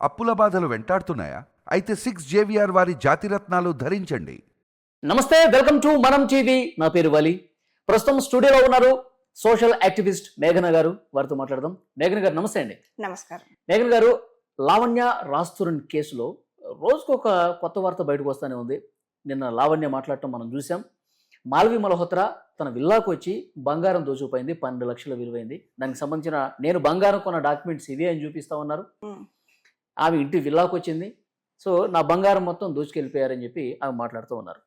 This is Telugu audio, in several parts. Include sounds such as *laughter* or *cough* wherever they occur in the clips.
అప్పుల బాధలు వెంటాడుతున్నాయా? అయితే సిక్స్ జేవిఆర్ వారి జాతిరత్నాలు ధరించండి. నమస్తే వెల్కమ్ టు మనం టీవీ. నా పేరు వలి. ప్రస్తుతం స్టూడియోలో ఉన్నారు సోషల్ యాక్టివిస్ట్ మేఘన గారు. వారితో మాట్లాడదాం. మేఘన గారు నమస్తే అండి. నమస్కారం. మేఘన గారు లావణ్య రాస్తురన్ కేసులో రోజుకు ఒక కొత్త వార్త బయటకు వస్తూనే ఉంది. నిన్న లావణ్య మాట్లాడటం మనం చూసాం మాల్వి మల్హోత్రా తన విల్లాకు వచ్చి బంగారం దోచుకుపోయింది పన్నెండు లక్షల విలువైంది. దానికి సంబంధించిన నేను బంగారం కొన్న డాక్యుమెంట్స్ ఇవే అని చూపిస్తా ఉన్నారు. ఆమె ఇంటి విల్లాకు వచ్చింది. సో నా బంగారం మొత్తం దోచుకెళ్ళిపోయారని చెప్పి ఆమె మాట్లాడుతూ ఉన్నారు.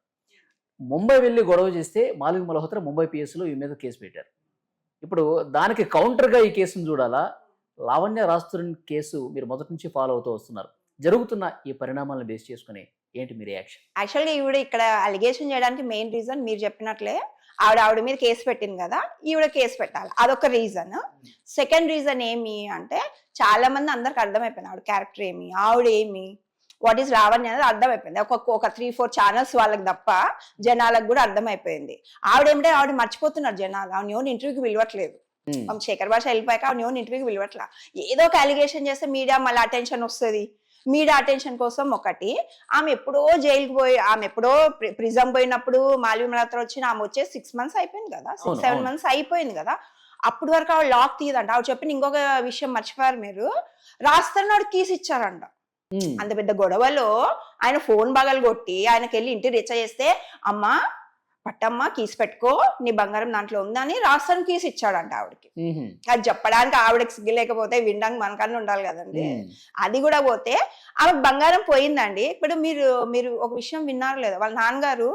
ముంబై వెళ్ళి గొడవ చేస్తే మాలిక్ మల్హోత్రా ముంబై పిఎస్లో ఈ మీద కేసు పెట్టారు. ఇప్పుడు దానికి కౌంటర్గా ఈ కేసును చూడాలా? లావణ్య రాస్తున్న కేసు మీరు మొదటి నుంచి ఫాలో అవుతూ వస్తున్నారు. జరుగుతున్న ఈ పరిణామాలను బేస్ చేసుకుని ఏంటి మీ రియాక్షన్? యాక్చువల్గా ఈవిడ ఇక్కడ అలిగేషన్ చేయడానికి మెయిన్ రీజన్ మీరు చెప్పినట్లే ఆవిడ ఆవిడ మీద కేసు పెట్టింది కదా ఈవిడ కేసు పెట్టాలి. అదొక రీజన్. సెకండ్ రీజన్ ఏమి అంటే చాలా మంది అందరికి అర్థమైపోయింది ఆవిడ క్యారెక్టర్ ఏమి ఆవిడ ఏమి వాట్ ఈస్ రావణ్య అనేది అర్థమైపోయింది. ఒక ఒక త్రీ ఫోర్ ఛానల్స్ వాళ్ళకి తప్ప జనాలకు కూడా అర్థమైపోయింది. ఆవిడ ఏమిటంటే ఆవిడ మర్చిపోతున్నారు జనాలు. ఆవిడ ఎవరిని ఇంటర్వ్యూకి పిలవట్లేదు. పాపం శేఖర్ భాష వెళ్ళిపోయాక ఆవిడ ఎవరిని ఇంటర్వ్యూకి పిలవట్లా. ఏదో ఒక అలిగేషన్ చేస్తే మీడియా మళ్ళీ అటెన్షన్ వస్తుంది. మీడియా అటెన్షన్ కోసం ఒకటి ఆమె ఎప్పుడో జైలుకి పోయి ఆమె ఎప్పుడో ప్రిజం పోయినప్పుడు మాల్వి మలత్ర వచ్చిన ఆమె వచ్చే సిక్స్ మంత్స్ అయిపోయింది కదా. Six seven. మంత్స్ అయిపోయింది కదా. అప్పటి వరకు ఆవిడ లాక్ తీయదంట. ఆవిడ చెప్పిన ఇంకొక విషయం మర్చిపోయారు మీరు. రాస్తాను కీస్ ఇచ్చారంట అంత పెద్ద గొడవలో ఆయన ఫోన్ బగలు కొట్టి ఆయనకి వెళ్ళి ఇంటి రిచ చేస్తే అమ్మా పట్టమ్మా కీస్ పెట్టుకో నీ బంగారం దాంట్లో ఉందని రాస్తాను కీస్ ఇచ్చాడంట ఆవిడకి అది చెప్పడానికి ఆవిడకి సిగ్గు లేకపోతే వినడానికి మనకన్నా ఉండాలి కదండి. అది కూడా పోతే ఆమె బంగారం పోయిందండి. ఇప్పుడు మీరు మీరు ఒక విషయం విన్నారు లేదా వాళ్ళ నాన్నగారు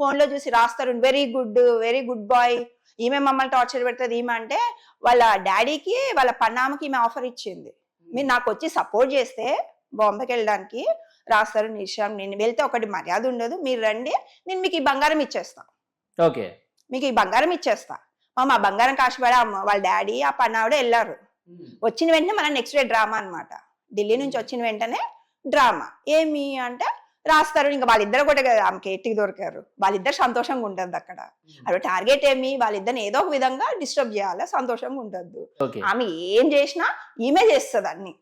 ఫోన్లో చూసి రాస్తారు very good very good boy ఈమె మమ్మల్ని టార్చర్ పెడుతుంది ఈమె అంటే వాళ్ళ డాడీకి వాళ్ళ పన్నామకి ఈమె ఆఫర్ ఇచ్చింది. మీరు నాకు వచ్చి సపోర్ట్ చేస్తే బాంబేకి వెళ్ళడానికి రాస్తారు నిషాం నేను వెళ్తే ఒకటి మర్యాద ఉండదు మీరు రండి నేను మీకు ఈ బంగారం ఇచ్చేస్తా. ఓకే. మీకు ఈ బంగారం ఇచ్చేస్తా. మా బంగారం కాశపడి వాళ్ళ డాడీ ఆ పన్నావిడ వెళ్ళారు. వచ్చిన వెంటనే మన నెక్స్ట్ డే డ్రామా అన్నమాట. ఢిల్లీ నుంచి వచ్చిన వెంటనే డ్రామా. ఏమి అంటే రాస్తారు. ఇంకా వాళ్ళిద్దరు కూడా ఆమెకి ఎట్టికి దొరికారు. వాళ్ళిద్దరు సంతోషంగా ఉంటుంది అక్కడ. అక్కడ టార్గెట్ ఏమి? వాళ్ళిద్దరిని ఏదో ఒక విధంగా డిస్టర్బ్ చేయాలి? సంతోషంగా ఉండద్దు. ఆమె ఏం చేసినా ఈమె చేస్తుంది అన్ని.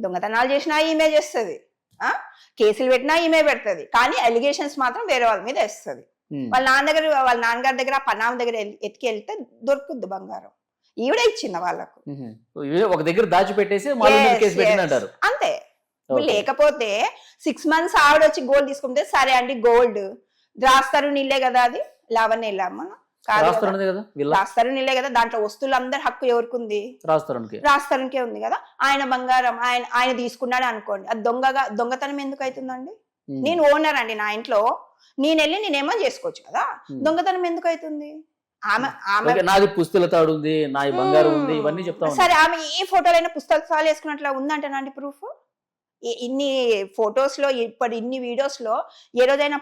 దొంగతనాలు చేసినా ఈమె చేస్తుంది. ఆ? కేసులు పెట్టినా ఈమె పెడుతుంది. కానీ అలిగేషన్స్ మాత్రం వేరే వాళ్ళ మీద వేస్తుంది. వాళ్ళ నాన్న దగ్గర వాళ్ళ నాన్నగారి దగ్గర ఆ పనామ దగ్గర ఎత్తుకి వెళ్తే దొరుకుద్ది బంగారం. ఈవిడే ఇచ్చింది వాళ్ళకు. ఒక దగ్గర దాచిపెట్టేసి అంతే. లేకపోతే సిక్స్ మంత్స్ ఆవిడ వచ్చి గోల్డ్ తీసుకుంటే సరే అండి గోల్డ్ రాస్తారు నీళ్ళే కదా అది? లావణ్య మనం కదా. రాస్తారన్నది కదా? విల్లా? రాస్తారు నీళ్ళే కదా? దాంట్లో వస్తువులు అందరి హక్కు ఎవరికి ఉంది రాస్తారనికి ఉంది కదా? ఆయన బంగారం ఆయన ఆయన తీసుకున్నాడు అనుకోండి. అది దొంగగా దొంగతనం ఎందుకు అవుతుందండి? నేను ఓనర్ అండి నా ఇంట్లో. నేను వెళ్ళి నేనేమో చేసుకోవచ్చు కదా? Hmm. దొంగతనం ఎందుకు అవుతుంది? ఆమె ఆమె ఓకే, నాది పుస్తల తాడు ఉంది నా ఈ బంగారం ఉంది ఇవన్నీ సరే ఆమె ఏ ఫోటోలైనా పుస్తకాలు వేసుకున్నట్లు ఉందంటేనండి ప్రూఫ్ ఇన్ని ఫొటోస్లో ఇప్పుడు ఇన్ని వీడియోస్లో ఏ రోజైనా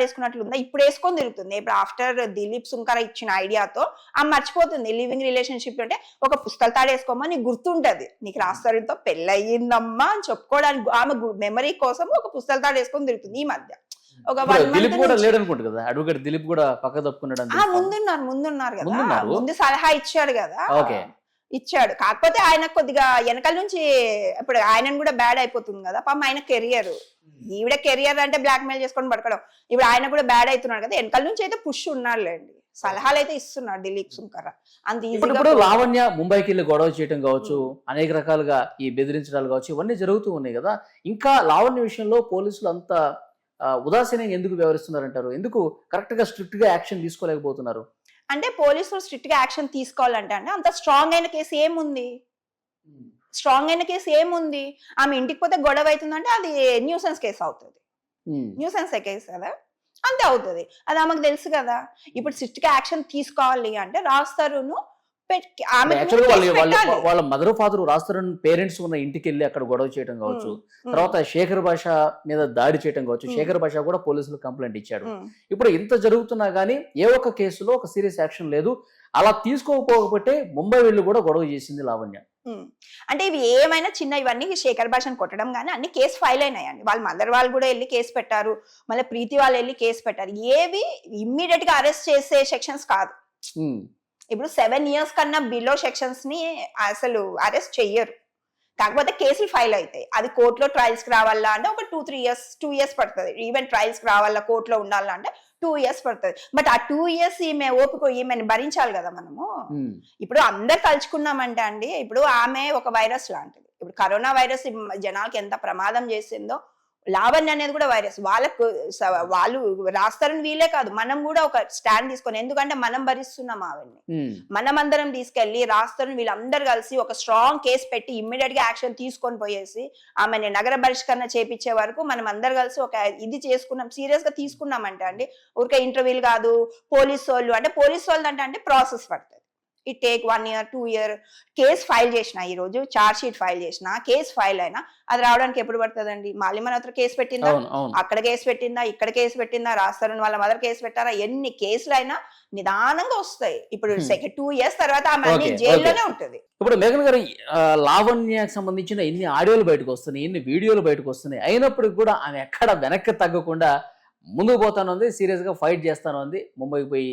వేసుకున్నట్లు ఉందా ఇప్పుడు వేసుకొని తిరుగుతుంది. ఇప్పుడు ఆఫ్టర్ దిలీప్ సుంకర ఇచ్చిన ఐడియాతో ఆమె మర్చిపోతుంది. లివింగ్ రిలేషన్షిప్ అంటే ఒక పుస్తకాలు తాడు వేసుకోమని నీకు గుర్తుంటది. నీకు రాస్తారితో పెళ్ళయిందమ్మా అని చెప్పుకోవడానికి ఆమె మెమరీ కోసం ఒక పుస్తకాలు తాడు వేసుకొని తిరుగుతుంది ఈ మధ్య. ఒక వన్ దిలీప్ కూడా లేడు అనుకుంటా కదా? అడ్వకేట్ దిలీప్ కూడా పక్క తప్పుకున్నాడు ఆ. ముందున్నారు ముందున్నారు కదా? ముందు సలహా ఇచ్చాడు కదా. ఓకే. ఇచ్చాడు. కాకపోతే ఆయన కొద్దిగా వెనకాల నుంచి ఇప్పుడు ఆయనను కూడా బ్యాడ్ అయిపోతుంది కదా పాపం ఆయన కెరియర్ ఈవిడ కెరియర్ అంటే బ్లాక్ మెయిల్ చేసుకొని పడకడం ఇప్పుడు ఆయన కూడా బ్యాడ్ అవుతున్నాడు కదా వెనకాల నుంచి అయితే పుష్ ఉన్నాడులేండి. సలహాలు అయితే ఇస్తున్నాడు దిలీప్ సుంకర. అంత ఇప్పుడు లావణ్య ముంబైకి వెళ్ళి గొడవ చేయడం కావచ్చు అనేక రకాలుగా ఈ బెదిరించడాలు కావచ్చు ఇవన్నీ జరుగుతూ ఉన్నాయి కదా. ఇంకా లావణ్య విషయంలో పోలీసులు అంత ఉదాసీనంగా ఎందుకు వ్యవహరిస్తున్నారంటారు? ఎందుకు కరెక్ట్గా స్ట్రిక్ట్గా యాక్షన్ తీసుకోలేకపోతున్నారు? అంటే పోలీసులు స్ట్రిక్ట్గా యాక్షన్ తీసుకోవాలంటే అంటే అంత స్ట్రాంగ్ అయిన కేసు ఏముంది? స్ట్రాంగ్ అయిన కేసు ఏముంది? ఆమె ఇంటికి పోతే గొడవ అవుతుందంటే అది న్యూసెన్స్ కేసు అవుతుంది. న్యూసెన్స్ కేసు కదా? అంతే అవుతుంది. అది ఆమెకు తెలుసు కదా? ఇప్పుడు స్ట్రిక్ట్గా యాక్షన్ తీసుకోవాలి అంటే రాస్తారును. వాళ్ళ మదర్ ఫాదర్ రాస్తారని పేరెంట్స్ ఉన్న ఇంటికి వెళ్ళి అక్కడ గొడవ చేయడం కావచ్చు. తర్వాత శేఖర్ భాష మీద దాడి చేయడం కావచ్చు. శేఖర్ భాష కూడా పోలీసులు కంప్లైంట్ ఇచ్చాడు ఇప్పుడు ఇంత జరుగుతున్నా గానీ ఏ ఒక్క కేసులో ఒక సీరియస్ యాక్షన్ లేదు. అలా తీసుకోకపోకపోతే ముంబై వెళ్ళి కూడా గొడవ చేసింది లావణ్య. అంటే ఇవి ఏమైనా చిన్న ఇవన్నీ శేఖర్ భాషను కొట్టడం కానీ అన్ని కేసు ఫైల్ అయినాయండి వాళ్ళ మదర్ వాళ్ళు కూడా వెళ్ళి కేసు పెట్టారు. మళ్ళీ ప్రీతి వాళ్ళు వెళ్ళి కేసు పెట్టారు. ఏవి ఇమ్మీడియట్గా అరెస్ట్ చేసే సెక్షన్స్ కాదు. ఇప్పుడు సెవెన్ ఇయర్స్ కన్నా బిలో సెక్షన్స్ని అసలు అరెస్ట్ చెయ్యరు. కాకపోతే కేసులు ఫైల్ అవుతాయి అది కోర్టులో ట్రయల్స్కి రావాలా అంటే ఒక two three years two years పడుతుంది. ఈవెన్ ట్రయల్స్కి రావాలా కోర్టులో ఉండాలా అంటే టూ ఇయర్స్ పడుతుంది. బట్ ఆ టూ ఇయర్స్ ఈమె ఓపిక ఈమెను భరించాలి కదా మనము? ఉమ్, ఇప్పుడు అందరు తలుచుకున్నామంటే అండి ఇప్పుడు ఆమె ఒక వైరస్ లాంటిది. ఇప్పుడు కరోనా వైరస్ జనాలకి ఎంత ప్రమాదం చేసిందో లావణ్య అనేది కూడా వైరస్. వాళ్ళకు వాళ్ళు రాస్తారని వీలే కాదు. మనం కూడా ఒక స్టాండ్ తీసుకొని ఎందుకంటే మనం భరిస్తున్నాం ఆవిడ్ని. మనం అందరం తీసుకెళ్ళి రాస్తారని వీళ్ళందరూ కలిసి ఒక స్ట్రాంగ్ కేసు పెట్టి ఇమ్మీడియట్గా యాక్షన్ తీసుకొని పోయేసి ఆమెని నగర బహిష్కరణ చేపించే వరకు మనం అందరు కలిసి ఒక ఇది చేసుకున్నాం సీరియస్గా తీసుకున్నామంటే అండి ఊరికే ఇంటర్వ్యూలు కాదు పోలీస్ వాళ్ళు అంటే పోలీస్ వాళ్ళు అంటే అంటే ప్రాసెస్ పడుతుంది. It take one year two year case file చేసిన ఈ రోజు చార్జ్ షీట్ ఫైల్ చేసిన కేసు ఫైల్ అయినా అది రావడానికి ఎప్పుడు పడుతుందండి? మళ్ళీ మన అతను కేసు పెట్టిందా? అక్కడ కేసు పెట్టిందా? ఇక్కడ కేసు పెట్టిందా? రాస్తారని వాళ్ళ మదర్ కేసు పెట్టారా? ఎన్ని కేసులు అయినా నిదానంగా వస్తాయి. ఇప్పుడు. సెకండ్ టూ ఇయర్స్ తర్వాత ఆమె అన్ని జైల్లోనే ఉంటుంది. ఇప్పుడు మేఘన్ గారు ఆ, లావణ్యకు సంబంధించిన ఎన్ని ఆడియోలు బయటకు వస్తున్నాయి ఎన్ని వీడియోలు బయటకు వస్తున్నాయి? అయినప్పటికీ కూడా ఆమె ఎక్కడ వెనక్కి తగ్గకుండా ముందుకు పోతానుంది ఉంది సీరియస్గా ఫైట్ చేస్తానుంది. ముంబైకి పోయి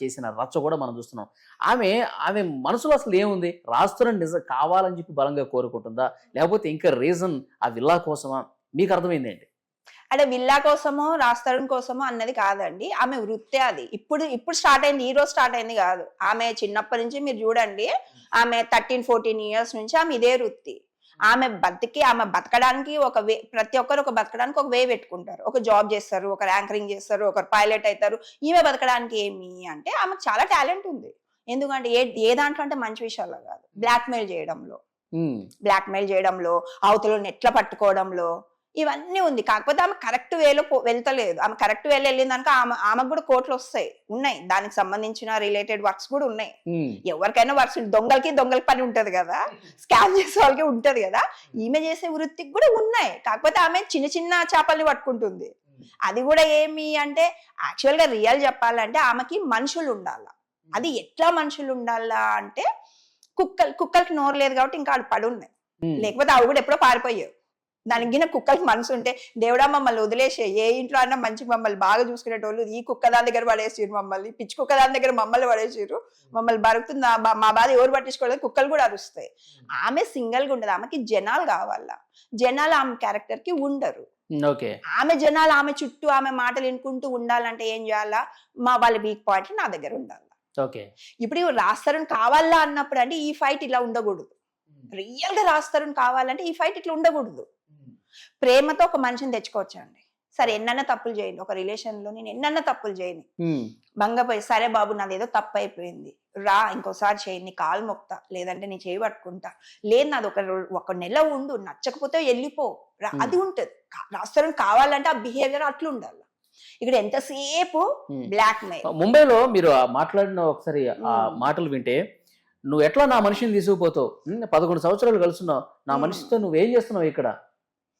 చేసిన రచ్చ కూడా మనం చూస్తున్నాం. ఆమె ఆమె మనసులో అసలు ఏముంది? రాస్తున్న నిజం కావాలని చెప్పి బలంగా కోరుకుంటుందా? లేకపోతే ఇంకా రీజన్ ఆ విల్లా కోసమా? మీకు అర్థమైంది ఏంటి? అంటే విల్లా కోసమో రాస్తారని కోసమో అన్నది కాదండి. ఆమె వృత్తి అది. ఇప్పుడు ఇప్పుడు స్టార్ట్ అయింది ఈ రోజు స్టార్ట్ అయింది కాదు. ఆమె చిన్నప్పటి నుంచి మీరు చూడండి ఆమె థర్టీన్ ఫోర్టీన్ ఇయర్స్ నుంచి ఆమె ఇదే వృత్తి. ఆమె బతికి ఆమె బతకడానికి ఒక వే ప్రతి ఒక్కరు ఒక బతకడానికి ఒక వే పెట్టుకుంటారు. ఒక జాబ్ చేస్తారు ఒకరు యాంకరింగ్ చేస్తారు ఒకరు పైలట్ అవుతారు. ఈమె బతకడానికి ఏమి అంటే ఆమెకు చాలా టాలెంట్ ఉంది. ఎందుకంటే ఏ ఏ దాంట్లో అంటే మంచి విషయాల్లో కాదు. బ్లాక్మెయిల్ చేయడంలో. బ్లాక్మెయిల్ చేయడంలో అవతల నెట్ల పట్టుకోవడంలో. ఇవన్నీ ఉంది. కాకపోతే ఆమె కరెక్ట్ వేలో వెళ్తలేదు. ఆమె కరెక్ట్ వేలో వెళ్ళిందనుక ఆమె ఆమెకు కూడా కోట్లు వస్తాయి. ఉన్నాయి. దానికి సంబంధించిన రిలేటెడ్ వర్క్స్ కూడా ఉన్నాయి. ఎవరికైనా వర్క్స్ దొంగలకి దొంగల పని ఉంటది కదా. స్కామ్ చేసే వాళ్ళకి ఉంటది కదా. ఈమె చేసే వృత్తికి కూడా ఉన్నాయి. కాకపోతే ఆమె చిన్న చిన్న చేపల్ని పట్టుకుంటుంది. అది కూడా ఏమి అంటే యాక్చువల్గా రియల్ చెప్పాలంటే ఆమెకి మనుషులు ఉండాల. అది ఎట్లా మనుషులు ఉండాలా అంటే కుక్కలు కుక్కలకి నోరు లేదు కాబట్టి ఇంకా ఆడు పడి ఉన్నాయి ఉమ్. లేకపోతే అవి కూడా ఎప్పుడో పారిపోయావు దానికి గిన కుక్కలకి మనసు ఉంటే దేవుడా మమ్మల్ని వదిలేసే ఏ ఇంట్లో అన్నా మంచి మమ్మల్ని బాగా చూసుకునేటోళ్ళు ఈ కుక్క దాని దగ్గర పడేసిరు మమ్మల్ని. పిచ్చి కుక్క దాని దగ్గర మమ్మల్ని పడేసిరు మమ్మల్ని బరుకుతుంది మా బాధ ఎవరు పట్టించుకోలేదు. కుక్కలు కూడా అరుస్తాయి. ఆమె సింగిల్గా ఉండదు. ఆమెకి జనాలు కావాలా. జనాలు ఆమె క్యారెక్టర్కి ఉండరు ఆమె జనాలు ఆమె చుట్టూ ఆమె మాటలు వినుకుంటూ ఉండాలంటే ఏం చేయాలా? మా వాళ్ళ వీక్ పాయింట్ నా దగ్గర ఉండాలి. ఓకే. ఇప్పుడు రాస్తారని కావాలా అన్నప్పుడు అంటే ఈ ఫైట్ ఇలా ఉండకూడదు. రియల్గా రాస్తారని కావాలంటే ఈ ఫైట్ ఇట్లా ఉండకూడదు. ప్రేమతో ఒక మనిషిని తెచ్చుకోవచ్చు అండి సరే ఎన్నన్నా తప్పులు చేయండి. ఒక రిలేషన్లో నేను ఎన్నన్నా తప్పులు చేయని. భంగపోయి సరే బాబు నాది ఏదో తప్పు అయిపోయింది రా ఇంకోసారి చేయి నీ కాలు మొక్తా. లేదంటే నీ చేయి పట్టుకుంటా. లేదు నాది ఒక ఒక నెల ఉండు. నచ్చకపోతే వెళ్ళిపో. రా-. అది ఉంటది. రాస్తారని కావాలంటే ఆ బిహేవియర్ అట్లా ఉండాలి. ఇక్కడ ఎంతసేపు. బ్లాక్ మెయిల్ ముంబైలో మీరు మాట్లాడిన ఒకసారి ఆ. మాటలు వింటే నువ్వు ఎట్లా నా మనిషిని తీసుకుపోతావు? పదకొండు సంవత్సరాలు కలుస్తున్నావు. నా. మనిషితో నువ్వేం చేస్తున్నావు ఇక్కడ?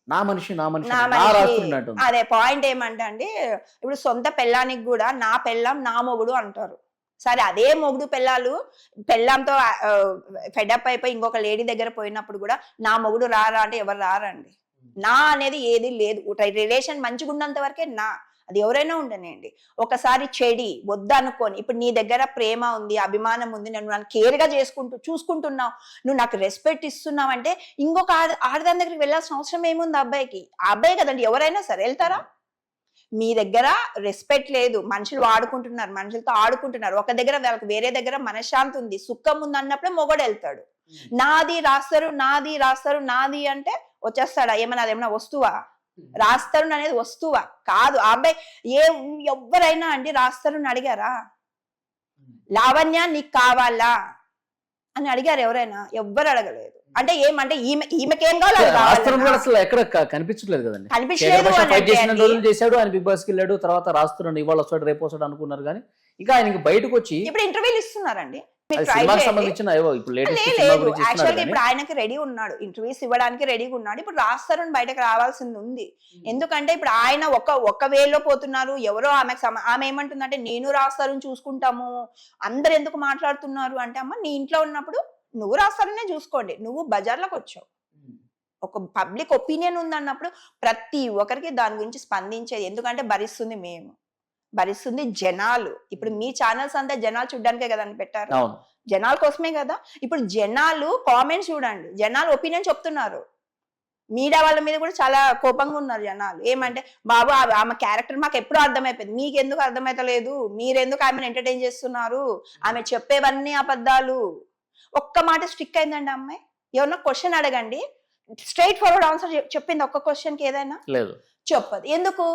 నా మనిషి నా మనిషి నా అదే పాయింట్ ఏమంటే అండి ఇప్పుడు సొంత పెళ్ళానికి కూడా నా పెళ్ళాం నా మొగుడు అంటారు. సరే అదే మొగుడు పెళ్ళాలు పెళ్ళాంతో ఫెడప్ అయిపోయి ఇంకొక లేడీ దగ్గర పోయినప్పుడు కూడా నా మొగుడు రారా అంటే ఎవరు రారండి? నా అనేది ఏది లేదు. రిలేషన్ మంచిగా ఉన్నంత వరకే నా. అది ఎవరైనా ఉండనండి ఒకసారి చెడి వద్దనుకొని ఇప్పుడు నీ దగ్గర ప్రేమ ఉంది అభిమానం ఉంది నేను నన్ను కేర్గా చేసుకుంటూ చూసుకుంటున్నావు నువ్వు నాకు రెస్పెక్ట్ ఇస్తున్నావు అంటే ఇంకొక ఆడ ఆడదాని దగ్గరికి వెళ్ళాల్సిన అవసరం ఏముంది అబ్బాయికి? ఆ అబ్బాయి కదండి ఎవరైనా సరే వెళ్తారా? మీ దగ్గర రెస్పెక్ట్ లేదు మనుషులు వాడుకుంటున్నారు మనుషులతో ఆడుకుంటున్నారు ఒక దగ్గర వాళ్ళకి వేరే దగ్గర మనశ్శాంతి ఉంది సుఖం ఉంది అన్నప్పుడే మొగడు వెళ్తాడు. నాది రాస్తారు నాది రాస్తారు నాది అంటే వచ్చేస్తాడా? ఏమన్నా అదేమన్నా వస్తువా? రాస్తారు అనేది వస్తువా కాదు. అబ్బాయి ఏ ఎవరైనా అండి రాస్తారు అడిగారా? లావణ్య నీకు కావాలా? అని అడిగారు ఎవరైనా? ఎవ్వరు అడగలేదు. అంటే ఏమంటే ఈమె ఈమెకేం కావాలి అసలు ఎక్కడ కనిపించట్లేదు కదండి. కనిపించలేదు. చేశాడు ఆయన బిగ్ బాస్కి వెళ్ళాడు తర్వాత రాస్తున్నాడు ఇవాళ వస్తాడు రేపు వస్తాడు అనుకున్నారు కానీ ఇంకా ఆయనకి బయటకు వచ్చి ఇప్పుడు ఇంటర్వ్యూలు ఇస్తున్నారండి. సినిమాకి. సంబంధించిన ఇప్పుడు యాక్చువల్గా ఆయనకి రెడీ ఉన్నాడు. ఇంటర్వ్యూస్ ఇవ్వడానికి రెడీగా ఉన్నాడు. ఇప్పుడు రాస్తారు బయటకు రావాల్సింది ఉంది. ఎందుకంటే ఇప్పుడు ఆయన ఒక ఒక వేలో పోతున్నారు. ఎవరో సమ- ఆమె ఏమంటుందంటే నేను రాస్తారు చూసుకుంటాము. అందరు ఎందుకు మాట్లాడుతున్నారు? అంటే అమ్మ నీ ఇంట్లో ఉన్నప్పుడు నువ్వు రాస్తారనే చూసుకోండి. నువ్వు బజార్లోకి వచ్చావు. ఒక పబ్లిక్ ఒపీనియన్ ఉందన్నప్పుడు ప్రతి ఒక్కరికి దాని గురించి స్పందించేది. ఎందుకంటే భరిస్తుంది మేము. భరిస్తుంది జనాలు. ఇప్పుడు మీ ఛానల్స్ అంతా జనాలు చూడ్డానికే కదండి పెట్టారు. అవును. జనాల కోసమే కదా. ఇప్పుడు జనాలు కామెంట్స్ చూడండి. జనాలు ఒపీనియన్ చెప్తున్నారు. మీడియా వాళ్ళ మీద కూడా చాలా కోపంగా ఉన్నారు జనాలు. ఏమంటే బాబు ఆమె క్యారెక్టర్ మాకు ఎప్పుడూ అర్థమైపోయింది. మీకు ఎందుకు అర్థమైతలేదు? మీరెందుకు ఆమెను ఎంటర్టైన్ చేస్తున్నారు? ఆమె చెప్పేవన్నీ అబద్ధాలు. ఒక్క మాట స్టిక్ అయిందండి అమ్మాయి. ఎవరన్నా క్వశ్చన్ అడగండి. స్ట్రైట్ ఫార్వర్డ్ ఆన్సర్ చెప్పింది ఒక్క క్వశ్చన్కి ఏదైనా? లేదు. చెప్పదు. ఎందుకు?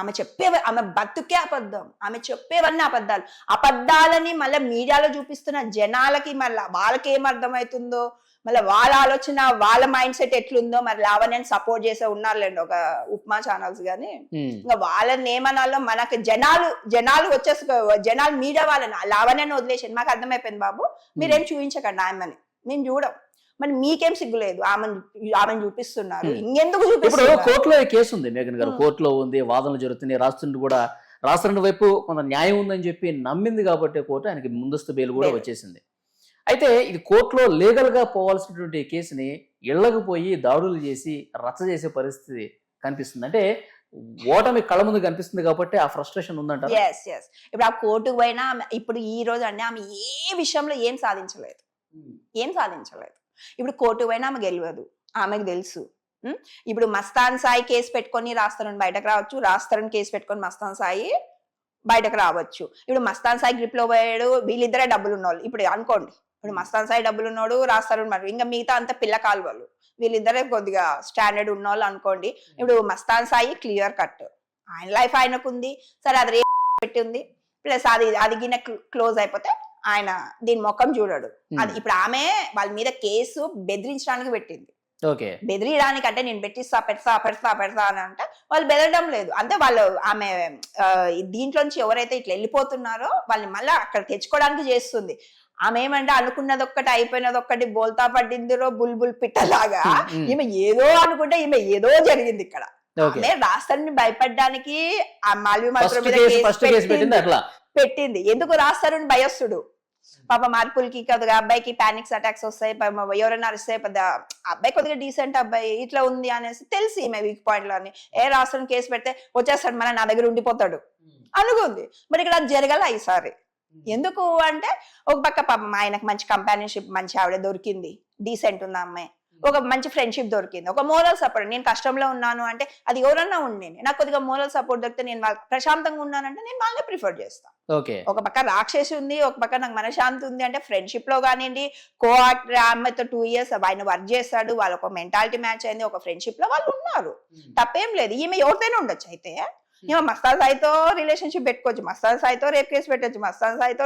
ఆమె చెప్పే ఆమె బతుకే అబద్ధం. ఆమె చెప్పేవన్నీ అబద్ధాలు. అబద్ధాలని మళ్ళీ మీడియాలో చూపిస్తున్న జనాలకి మళ్ళీ వాళ్ళకి ఏం అర్థమవుతుందో మళ్ళీ వాళ్ళ ఆలోచన వాళ్ళ మైండ్ సెట్ ఎట్లుందో మరి లావణ్యని సపోర్ట్ చేసే ఉన్నారులేండి ఒక ఉప్మా ఛానల్స్ కానీ. ఇంకా వాళ్ళని ఏమనాలో మనకు జనాలు జనాలు వచ్చేసి జనాలు మీడియా వాళ్ళని లావణ్యని వదిలేసాను మాకు అర్థమైపోయింది బాబు మీరేం చూపించకండి ఆమెని మేము చూడం. మరి మీకేం సిగ్గులేదు ఆమెను ఆమెను చూపిస్తున్నారు. ఇంకెందుకు చూపిస్తున్నారు? కోర్టులో కేసు ఉంది? మేఘన్ గారు. కోర్టులో ఉంది వాదనలు జరుగుతున్నాయి రాష్ట్రుడు కూడా రాష్ట్రం వైపు కొంత న్యాయం ఉందని చెప్పి నమ్మింది కాబట్టి కోర్టు ఆయనకి ముందస్తు బెయిల్ కూడా. వచ్చేసింది. అయితే ఇది కోర్టులో లీగల్గా పోవాల్సినటువంటి కేసుని ఇళ్ళకు పోయి దాడులు చేసి రచ్చ చేసే పరిస్థితి కనిపిస్తుంది. అంటే ఓటమి కళ్ళ ముందు కనిపిస్తుంది కాబట్టి ఆ ఫ్రస్ట్రేషన్ ఉందంట ఎస్ ఎస్ ఇప్పుడు ఆ కోర్టుకు పోయినా ఇప్పుడు ఈ రోజు అంటే ఆమె ఏ విషయంలో ఏం సాధించలేదు. ఏం సాధించలేదు. ఇప్పుడు కోర్టు పోయినా ఆమె గెలవదు. ఆమెకు తెలుసు? ఇప్పుడు మస్తాన్ సాయి కేసు పెట్టుకొని రాస్తారని బయటకు రావచ్చు. రాస్తారని కేసు పెట్టుకొని మస్తాన్ సాయి బయటకు రావచ్చు. ఇప్పుడు మస్తాన్ సాయి గ్రిప్లో పోయాడు. వీళ్ళిద్దరే డబ్బులు ఉన్నోళ్ళు ఇప్పుడు అనుకోండి. ఇప్పుడు మస్తాన్ సాయి డబ్బులు ఉన్నాడు రాస్తారు మరి. ఇంకా మిగతా అంత పిల్ల కాలువలు. వీళ్ళిద్దరే కొద్దిగా స్టాండర్డ్ ఉన్నోళ్ళు అనుకోండి. ఇప్పుడు మస్తాన్ సాయి క్లియర్ కట్. ఆయన లైఫ్ ఆయనకు ఉంది సరే అది పెట్టి ఉంది. ప్లస్ అది అది గిన క్లోజ్ అయిపోతే ఆయన దీని ముఖం చూడడు. అది ఇప్పుడు ఆమె వాళ్ళ మీద కేసు బెదిరించడానికి పెట్టింది. ఓకే. బెదిరియడానికి అంటే నేను పెట్టిస్తా పెడతా పెడతా పెడతా అని అంటే వాళ్ళు బెదరడం లేదు. అంటే వాళ్ళు ఆమె దీంట్లోంచి ఎవరైతే ఇట్లా వెళ్ళిపోతున్నారో వాళ్ళని మళ్ళీ అక్కడ తెచ్చుకోవడానికి చేస్తుంది. ఆమె ఏమంటే అనుకున్నది ఒక్కటి అయిపోయినది ఒక్కటి బోల్తా పడిందిరో బుల్బుల్ పిట్టలాగా ఈమె ఏదో అనుకుంటే ఈమె ఏదో జరిగింది ఇక్కడ. ఆమె రాస్తారని భయపడడానికి ఆ మాల్వి మాత్రం పెట్టింది ఎందుకు రాస్తారని భయస్తుడు? పాప మార్పులకి కొద్దిగా అబ్బాయికి పానిక్స్ అటాక్స్ వస్తాయి ఎవరైనా అరిస్తే పెద్ద అబ్బాయి కొద్దిగా డీసెంట్ అబ్బాయి ఇట్లా ఉంది అనేసి తెలిసి ఈమె వీక్ పాయింట్లు అని ఏ రాస్తారని కేసు పెడితే వచ్చేస్తాడు మన నా దగ్గర ఉండిపోతాడు. అనుకుంది. మరి ఇక్కడ అది జరగాల ఈసారి ఎందుకు అంటే ఒక పక్క పాపం ఆయనకు మంచి కంపానియన్షిప్ మంచి ఆవిడ దొరికింది. డీసెంట్ ఉంది అమ్మాయి. ఒక మంచి ఫ్రెండ్షిప్ దొరికింది. ఒక మోరల్ సపోర్ట్ నేను కష్టంలో ఉన్నాను అంటే అది ఎవరన్నా ఉండి నాకు కొద్దిగా మోరల్ సపోర్ట్ దొరికితే నేను వాళ్ళ ప్రశాంతంగా ఉన్నానంటే నేను వాళ్ళనే ప్రిఫర్ చేస్తాను ఓకే. ఒక పక్క రాక్షసి ఉంది ఒక పక్క నాకు మనశాంతి ఉంది అంటే ఫ్రెండ్షిప్లో కానివ్వండి కో ఆమెతో టూ ఇయర్స్ ఆయన వర్క్ చేస్తాడు వాళ్ళ ఒక మెంటాలిటీ మ్యాచ్ అయింది ఒక ఫ్రెండ్షిప్లో వాళ్ళు ఉన్నారు. తప్పేం లేదు. ఈమె ఎవరితోనే ఉండొచ్చు అయితే. మస్తాన్ సాయితో రిలేషన్షిప్ పెట్టుకోవచ్చు. మస్తాన్ సాయితో రేప్ కేసు పెట్టచ్చు. మస్తాన్ సాయితో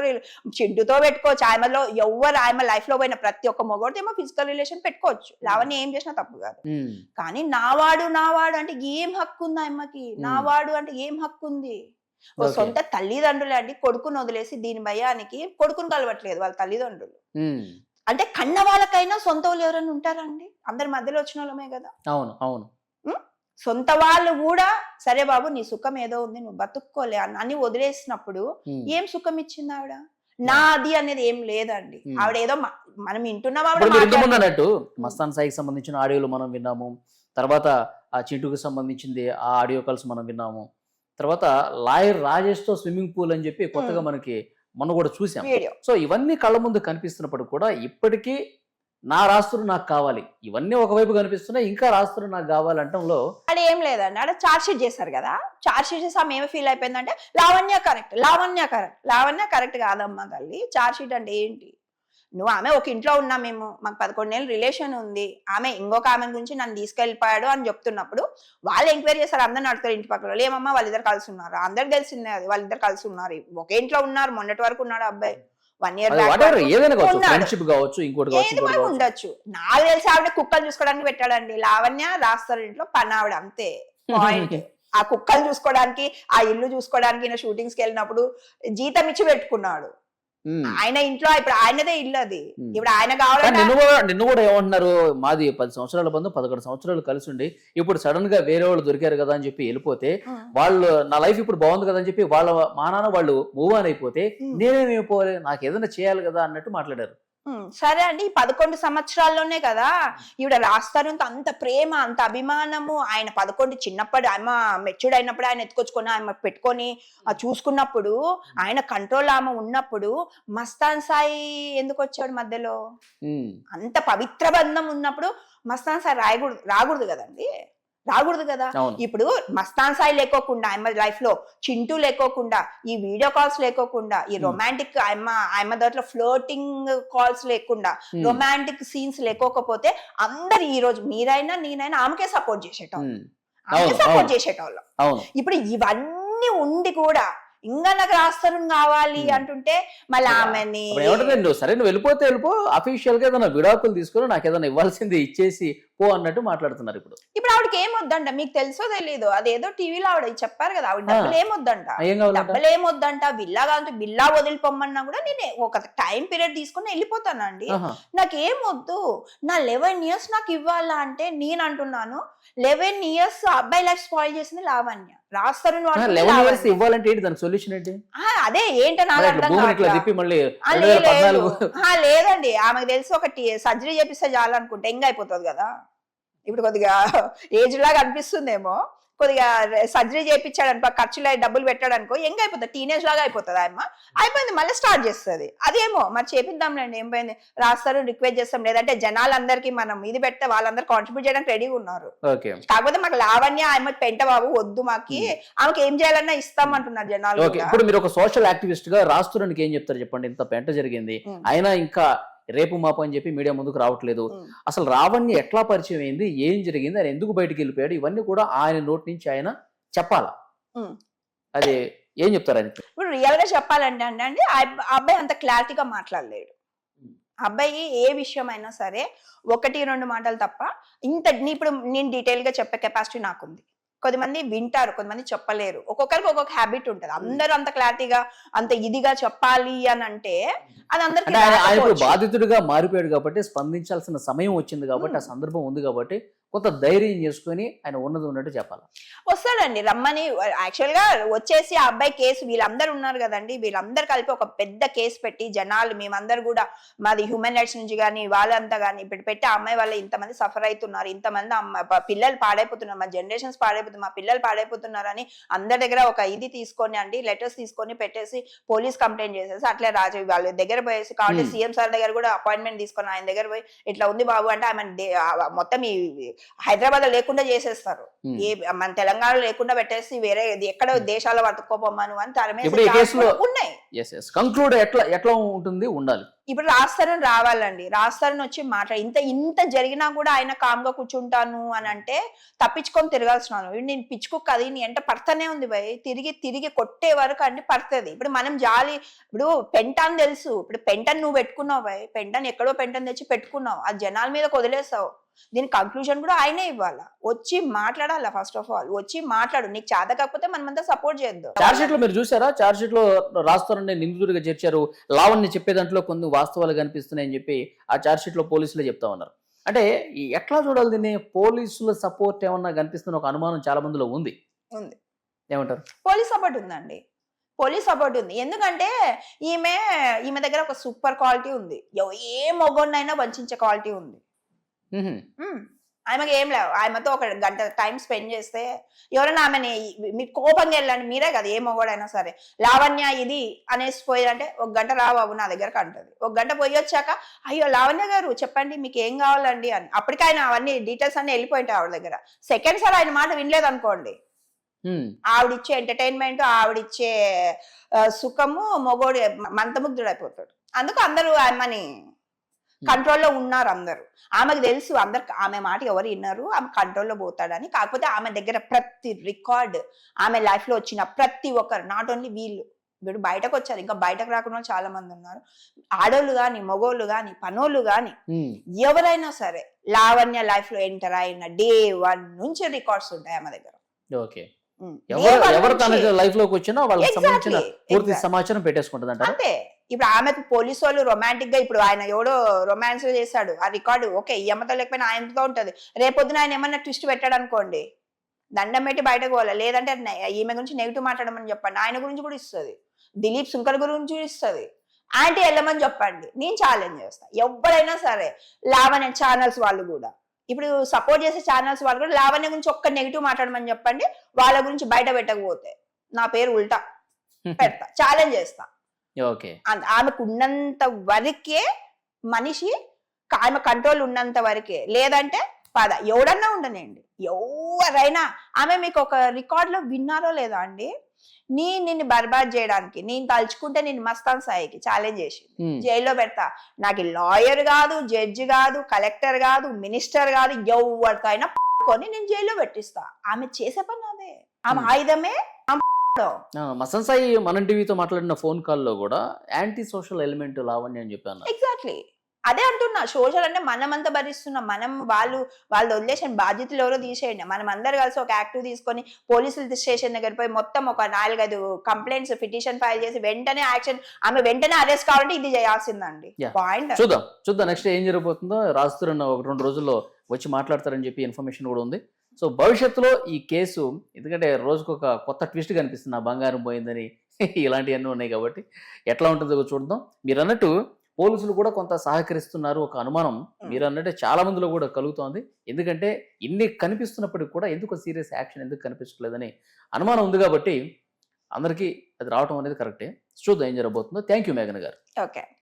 చింటుతో పెట్టుకోవచ్చు. ఆమెలో ఎవరు ఆమె లైఫ్లో పోయిన ప్రతి ఒక్క మొగోడితో ఏమో ఫిజికల్ రిలేషన్ పెట్టుకోవచ్చు. లావణ్య ఏం చేసినా తప్పు కాదు. ఉమ్. కానీ నావాడు నావాడు అంటే ఏం హక్కు ఉంది ఆయమ్మకి? నావాడు అంటే ఏం హక్కు ఉంది? ఓ. సొంత తల్లిదండ్రులు అండి. కొడుకుని వదిలేసి దీని భయానికి కొడుకుని కలవట్లేదు వాళ్ళ తల్లిదండ్రులు. అంటే కన్న వాళ్ళకైనా సొంత వాళ్ళు ఎవరైనా ఉంటారండి అందరి మధ్యలో వచ్చిన వాళ్ళమే కదా. అవును అవును. సొంత వాళ్ళు కూడా సరే బాబు నీ సుఖం ఏదో ఉంది నువ్వు బతుక్కోలే అని వదిలేసినప్పుడు. ఏం సుఖం ఇచ్చింది ఆవిడ నాది అనేది ఏం లేదండి. ఆవిడ ఏదో మనం వింటున్నాం ఆవిడ. అన్నట్టు మస్తాన్ సాయికి సంబంధించిన ఆడియోలు మనం విన్నాము తర్వాత ఆ చింటూకి సంబంధించింది ఆ ఆడియో కాల్స్ మనం విన్నాము తర్వాత లాయర్ రాజేష్తో స్విమ్మింగ్ పూల్ అని చెప్పి కొత్తగా. మనకి మొన్న కూడా చూసాం సో ఇవన్నీ కళ్ళ ముందు కనిపిస్తున్నప్పుడు కూడా ఇప్పటికీ నా రాస్తులు నాకు కావాలి. ఇవన్నీ ఒకవైపు కనిపిస్తున్నాయి ఇంకా రాస్తులు నాకు కావాలంటంలో ఆడ ఏం లేదండి. ఆడ చార్జ్ షీట్ చేశారు కదా. చార్జ్ షీట్ చేసి ఆమె ఏమి ఫీల్ అయిపోయిందంటే Lavanya correct Lavanya correct Lavanya correct కాదమ్మా తల్లి. చార్జ్ షీట్ అంటే ఏంటి? నువ్వు ఆమె ఒక ఇంట్లో ఉన్నా మేము మాకు పదకొండు నెలలు రిలేషన్ ఉంది. ఆమె ఇంకొక ఆమె గురించి నన్ను తీసుకెళ్ళిపోయాడు అని చెప్తున్నప్పుడు వాళ్ళు ఎంక్వైరీ చేస్తారు అందరిని అడుగుతారు ఇంటి పక్కన వాళ్ళు. ఏమమ్మా వాళ్ళిద్దరు కలిసి ఉన్నారు? అందరు తెలిసిందే అది వాళ్ళిద్దరు కలిసి ఉన్నారు. ఒకే ఇంట్లో ఉన్నారు మొన్నటి వరకు ఉన్నాడు అబ్బాయి. One year. ఫ్రెండ్షిప్ కావచ్చు ఇంకోటి కావచ్చు ఉండొచ్చు. నాకు తెలిసి ఆవిడ కుక్కలు చూసుకోవడానికి పెట్టాడండి. లావణ్య రాస్తారు ఇంట్లో పని ఆవిడ అంతే. *laughs* పాయింట్ ఆ కుక్కలు చూసుకోవడానికి ఆ ఇల్లు చూసుకోవడానికి షూటింగ్స్కి వెళ్ళినప్పుడు జీతం ఇచ్చి పెట్టుకున్నాడు. ఆయన ఇంట్లో ఇప్పుడు ఆయనదే ఇల్లు అది. ఇప్పుడు ఆయన కావాలంటే నిన్ను కూడా నిన్ను కూడా ఏమంటున్నారు మాది పది సంవత్సరాల బంధం పదకొండు సంవత్సరాలు కలిసి ఉండి ఇప్పుడు సడన్గా వేరే వాళ్ళు దొరికారు కదా అని చెప్పి వెళ్ళిపోతే. వాళ్ళు నా లైఫ్ ఇప్పుడు బాగుంది కదా అని చెప్పి వాళ్ళ మా నాన్న వాళ్ళు మూవ్ ఆన్ అయిపోతే. నేనేమైపోవాలి నాకు ఏదైనా చేయాలి కదా అన్నట్టు మాట్లాడారు సరే అండి ఈ పదకొండు సంవత్సరాల్లోనే కదా ఈవిడ రాస్తారు అంత ప్రేమ అంత అభిమానము. ఆయన పదకొండు చిన్నప్పుడు ఆమె మెచ్యూర్డ్ అయినప్పుడు ఆయన ఎత్తుకొచ్చుకొని ఆమె పెట్టుకొని చూసుకున్నప్పుడు ఆయన కంట్రోల్ ఆమె ఉన్నప్పుడు మస్తాన్ సాయి ఎందుకు వచ్చాడు మధ్యలో. అంత పవిత్ర బంధం ఉన్నప్పుడు మస్తాన్ సాయి రాయకూడదు రాకూడదు కదండి? రాకూడదు కదా ఇప్పుడు మస్తాన్ సాయి లేకోకుండా ఆయన లైఫ్లో చింటూ లేకోకుండా ఈ వీడియో కాల్స్ లేకోకుండా ఈ Hmm. రొమాంటిక్ ఆయన ఆయన దాంట్లో ఫ్లోటింగ్ కాల్స్ లేకుండా. రొమాంటిక్ సీన్స్ లేకోకపోతే అందరు ఈ రోజు మీరైనా నేనైనా ఆమెకే సపోర్ట్ చేసేటోళ్ళం ఉమ్. ఆమెకే సపోర్ట్. చేసేటోళ్ళం ఇప్పుడు ఇవన్నీ ఉండి కూడా ఇంకా నాకు రాస్తాను కావాలి. అంటుంటే మళ్ళీ ఆమెని సరే నువ్వు వెళ్ళిపోతే వెళ్ళిపో అఫీషియల్గా ఏదైనా విడాకులు తీసుకొని నాకు ఏదైనా ఇవ్వాల్సింది ఇచ్చేసి పో అన్నట్టు మాట్లాడుతున్నారు ఇప్పుడు. ఇప్పుడు ఆవిడకి ఏమొద్దంట? మీకు తెలుసో తెలీదు? అదేదో టీవీలో ఆవిడ చెప్పారు కదా ఆవిడ. డబ్బులు ఏమొద్దంట? ఏం డబ్బులు ఏమొద్దంట? బిల్లా కావాలంటే బిల్లా వదిలిపోమన్నా కూడా నేను ఒక టైం పీరియడ్ తీసుకుని వెళ్ళిపోతానండి. నాకు ఏమొద్దు నా లెవెన్ ఇయర్స్ నాకు ఇవ్వాలా అంటే నేను అంటున్నాను లెవెన్ ఇయర్స్ అబ్బాయి లైఫ్ స్పాయిల్ చేసింది లావణ్య. రాస్తారు లెవెన్ ఇయర్స్ ఇవ్వాలంటే ఏంటి? దానికి సొల్యూషన్ ఏంటి? అదే ఏంటో నాకు అర్థం లేదండి. ఆమెకు తెలిసి ఒకటి సర్జరీ చేపిస్తే చాలనుకుంటే ఇంకా అయిపోతుంది కదా. ఇప్పుడు కొద్దిగా ఏజ్ లాగా అనిపిస్తుందేమో. కొద్దిగా సర్జరీ చేయించాడు అనుకో ఖర్చులు డబ్బులు పెట్టాడు అనుకో ఎంగ అయిపోతుంది టీనేజ్ లాగా అయిపోతుంది ఆయమ్మ అయిపోయింది మళ్ళీ స్టార్ట్ చేస్తుంది. అదేమో మరి చేపిద్దాంలేండి ఏం పోయింది? రాస్తారు రిక్వెస్ట్ చేస్తాం లేదంటే జనాలందరికీ మనం ఇది పెడితే వాళ్ళందరూ కాంట్రిబ్యూట్ చేయడానికి రెడీగా ఉన్నారు. ఓకే. కాకపోతే మాకు లావణ్య ఆమె పెంట బాబు వద్దు మాకి. ఆమెకి ఏం చేయాలన్నా ఇస్తాం అంటున్నారు జనాలు. ఇప్పుడు మీరు ఒక సోషల్ యాక్టివిస్ట్గా రాష్ట్రానికి ఏం చెప్తారు చెప్పండి? ఇంత పెంట జరిగింది. అయినా ఇంకా రేపు మాపు అని చెప్పి మీడియా ముందుకు రావట్లేదు. అసలు రావణ్ణి ఎట్లా పరిచయం అయింది? ఏం జరిగింది? ఆయన ఎందుకు బయటికి వెళ్ళిపోయాడు? ఇవన్నీ కూడా ఆయన నోటి నుంచి ఆయన చెప్పాలా. అది ఏం చెప్తారు ఆయన ఇప్పుడు రియల్గా చెప్పాలంటే అండి అబ్బాయి అంత క్లారిటీగా మాట్లాడలేడు. అబ్బాయి ఏ విషయం అయినా సరే ఒకటి రెండు మాటలు తప్ప ఇంత ఇప్పుడు నేను డీటెయిల్గా చెప్పే కెపాసిటీ నాకుంది. కొద్దిమంది వింటారు కొంతమంది చెప్పలేరు ఒక్కొక్కరికి ఒక్కొక్క హ్యాబిట్ ఉంటుంది అందరూ అంత క్లారిటీగా అంత ఇదిగా చెప్పాలి అని అంటే అది అందరికి. బాధితుడిగా మారిపోయాడు కాబట్టి స్పందించాల్సిన సమయం వచ్చింది కాబట్టి ఆ. సందర్భం ఉంది కాబట్టి కొంత ధైర్యం చేసుకొని ఆయన ఉన్నది ఉన్నట్టు చెప్పాలి. వస్తాడండి రమ్మని. యాక్చువల్గా వచ్చేసి ఆ అబ్బాయి కేసు వీళ్ళందరూ ఉన్నారు కదండి. వీళ్ళందరూ కలిపి ఒక పెద్ద కేసు పెట్టి జనాలు మేమందరూ కూడా మాది హ్యూమన్ రైట్స్ నుంచి కానీ వాళ్ళంతా కానీ ఇప్పుడు పెట్టి ఆ అమ్మాయి వల్ల ఇంతమంది సఫర్ అవుతున్నారు ఇంతమంది పిల్లలు పాడైపోతున్నారు మా జనరేషన్స్ పాడైపోతున్నారు మా పిల్లలు పాడైపోతున్నారు అని అందరి దగ్గర ఒక ఇది తీసుకొని అండి లెటర్స్ తీసుకొని పెట్టేసి పోలీస్ కంప్లైంట్ చేసేసి అట్లే రాజు వాళ్ళ దగ్గర పోయేసి కాబట్టి Hmm. సీఎం సార్ దగ్గర కూడా అపాయింట్మెంట్ తీసుకొని ఆయన దగ్గర పోయి ఇట్లా ఉంది బాబు అంటే ఆమె మొత్తం ఈ హైదరాబాద్ లేకుండా చేసేస్తారు. ఏ మన తెలంగాణలో లేకుండా పెట్టేసి వేరే ఎక్కడ దేశాల వర్తకోపమ్మను అని కేసులో- కూడా ఉన్నాయి. కంక్లూడ్ ఎట్లా ఎట్లా ఉంటుంది ఉండాలి. ఇప్పుడు రాస్తారని రావాలండి. రాస్తారని వచ్చి మాట్లాడి ఇంత ఇంత జరిగినా కూడా ఆయన కామ్గా కూర్చుంటాను అని అంటే తప్పించుకొని తిరగాల్సిన నేను పిచ్చుకు కది నీ ఎంట పడతానే ఉంది భయ్. తిరిగి తిరిగి కొట్టే వరకు అన్ని పడుతుంది. ఇప్పుడు మనం జాలి ఇప్పుడు పెంట అని తెలుసు. ఇప్పుడు పెంటని నువ్వు పెట్టుకున్నావు భయ్. పెంటని ఎక్కడో పెంటని తెచ్చి పెట్టుకున్నావు. ఆ జనాల మీద వదిలేసావు. దీని కంక్లూజన్ కూడా ఆయనే ఇవ్వాలా? వచ్చి మాట్లాడాలా ఫస్ట్ ఆఫ్ ఆల్ వచ్చి మాట్లాడు. నీకు చేత కాకపోతే మనమంతా సపోర్ట్ చేద్దాం. చార్జ్ షీట్లో మీరు చూసారా? చార్జ్ షీట్లో రాస్తారని నిందితుడిగా చేర్చారు. లావణ్య చెప్పే దాంట్లో కొన్ని వాస్తవాలు కనిపిస్తున్నాయని చెప్పి ఆ చార్జ్ షీట్లో పోలీసులే చెప్తా ఉన్నారు. అంటే ఎట్లా చూడాలి దీన్ని? పోలీసుల సపోర్ట్ ఏమన్నా కనిపిస్తున్న ఒక అనుమానం చాలా మందిలో ఉంది. ఉంది. ఏమంటారు? పోలీస్ సపోర్ట్ ఉందండి. పోలీస్ సపోర్ట్ ఉంది. ఎందుకంటే ఈమె ఈమె దగ్గర ఒక సూపర్ క్వాలిటీ ఉంది. ఏ మొగోడినైనా వంచే క్వాలిటీ ఉంది. ఆమెకి ఏం లేవు. ఆమెతో ఒక గంట టైం స్పెండ్ చేస్తే ఎవరైనా ఆమెని మీరు కోపంగా వెళ్ళండి మీరే కదా ఏ మొగోడైనా సరే. లావణ్య ఇది అనేసి పోయారంటే ఒక గంట రా బాబు నా దగ్గరకు అంటది. ఒక గంట పోయి వచ్చాక అయ్యో లావణ్య గారు చెప్పండి మీకు ఏం కావాలండి అని. అప్పటికి ఆయన అవన్నీ డీటెయిల్స్ అన్ని వెళ్ళిపోయింటాయి ఆవిడ దగ్గర. సెకండ్ సార్ ఆయన మాట వినలేదు అనుకోండి. ఆవిడిచ్చే ఎంటర్టైన్మెంట్ ఆవిడిచ్చే సుఖము మొగోడు మంతముగ్ధుడు అయిపోతాడు అందుకు అందరూ ఆమెని కంట్రోల్లో ఉన్నారు అందరూ. ఆమెకు తెలుసు అందరు ఆమె మాట ఎవరు విన్నారు ఆమె కంట్రోల్లో పోతాడని. కాకపోతే ఆమె దగ్గర ప్రతి రికార్డ్ ఆమె లైఫ్లో వచ్చిన ప్రతి ఒక్కరు నాట్ ఓన్లీ వీళ్ళు వీడు బయటకు వచ్చారు ఇంకా బయటకు రాకుండా చాలా మంది ఉన్నారు. ఆడోళ్ళు గాని మగోళ్ళు గాని పనోళ్ళు గాని మ్. ఎవరైనా సరే లావణ్య లైఫ్లో ఎంటర్ అయిన డే వన్ నుంచి రికార్డ్స్ ఉంటాయి ఆమె దగ్గర. Okay um. ఎవరు తన. లైఫ్లోకి వచ్చినా వాళ్ళకి సంబంధించిన పూర్తి. సమాచారం పెట్టేసుకుంటుంది అంతే. ఇప్పుడు ఆమెకు పోలీసు వాళ్ళు రొమాంటిక్గా ఇప్పుడు ఆయన ఎవడో రొమాన్స్ చేశాడు. ఆ రికార్డు ఓకే ఈ అమ్మతో లేకపోయినా ఆయనతో ఉంటది. రేపొద్దున ఆయన ఏమన్నా ట్విస్ట్ పెట్టాడు అనుకోండి దండం పెట్టి బయటకు పోవాలి. లేదంటే ఈమె గురించి నెగిటివ్ మాట్లాడమని చెప్పండి. ఆయన గురించి కూడా ఇస్తుంది. దిలీప్ సుంకర్ గురించి కూడా ఇస్తుంది. ఆంటీ వెళ్ళమని చెప్పండి. నేను ఛాలెంజ్ చేస్తా. ఎవరైనా సరే లావణ్య ఛానల్స్ వాళ్ళు కూడా. ఇప్పుడు సపోర్ట్ చేసే ఛానల్స్ వాళ్ళు కూడా లావణ్య గురించి ఒక్క నెగిటివ్ మాట్లాడమని చెప్పండి. వాళ్ళ గురించి బయట పెట్టకపోతే నా పేరు ఉల్టా. *laughs* పెడతా. ఛాలెంజ్ చేస్తా. ఓకే. ఆమెకు ఉన్నంత వరకే మనిషి ఆమె కంట్రోల్ ఉన్నంత వరకే. లేదంటే పద. ఎవడన్నా ఉండనండి. ఎవరైనా. ఆమె మీకు ఒక రికార్డ్లో విన్నారో లేదా అండి. నీ నిన్ను బర్బాద్ చేయడానికి నేను తలుచుకుంటే నేను మస్తాన్ సాయికి ఛాలెంజ్ చేసి జైల్లో పెడతా. నాకు లాయర్ కాదు జడ్జి కాదు కలెక్టర్ కాదు మినిస్టర్ కాదు ఎవరితో అయినా కొని నేను జైల్లో పెట్టిస్తా. ఆమె చేసే పని అదే. ఆమె. ఆయుధమే ఆమె మసన్ సాయి మనం టీవీతో మాట్లాడిన ఫోన్ కాల్లో కూడా యాంటీ సోషల్ ఎలిమెంట్ లావణ్య అని చెప్పాను. ఎగ్జాక్ట్లీ అదే అంటున్నా సోషల్ అంటే మనమంతా భరిస్తున్నాం. మనం వాళ్ళు వాళ్ళు వదిలేసిన బాధ్యతలు ఎవరో తీసేయండి. మనం అందరు కలిసి ఒక యాక్టివ్ తీసుకొని పోలీసులు స్టేషన్ దగ్గర పోయి మొత్తం ఒక నాలుగైదు కంప్లైంట్స్ పిటిషన్ ఫైల్ చేసి వెంటనే యాక్షన్ ఆమె వెంటనే అరెస్ట్ కావాలంటే ఇది చేయాల్సిందండి. పాయింట్ చూద్దాం. చూద్దాం. నెక్స్ట్ ఏం జరగబోతుందో రాస్తున్న ఒక రెండు రోజుల్లో వచ్చి మాట్లాడతారని చెప్పి ఇన్ఫర్మేషన్ కూడా ఉంది. సో భవిష్యత్తులో ఈ కేసు ఎందుకంటే రోజుకు ఒక కొత్త ట్విస్ట్ కనిపిస్తుంది నా బంగారం పోయిందని. *laughs* ఇలాంటివన్నీ ఉన్నాయి కాబట్టి ఎట్లా ఉంటుందో చూద్దాం. మీరు అన్నట్టు పోలీసులు కూడా కొంత సహకరిస్తున్నారు ఒక అనుమానం. మీరు అన్నట్టే చాలా మందిలో కూడా కలుగుతోంది. ఎందుకంటే ఇన్ని కనిపిస్తున్నప్పటికి కూడా ఎందుకు సీరియస్ యాక్షన్ ఎందుకు కనిపించట్లేదని అనుమానం ఉంది కాబట్టి అందరికీ అది రావటం అనేది కరెక్టే. చూద్దాం ఏం జరగబోతుందో. థ్యాంక్ యూ మేఘన గారు. ఓకే.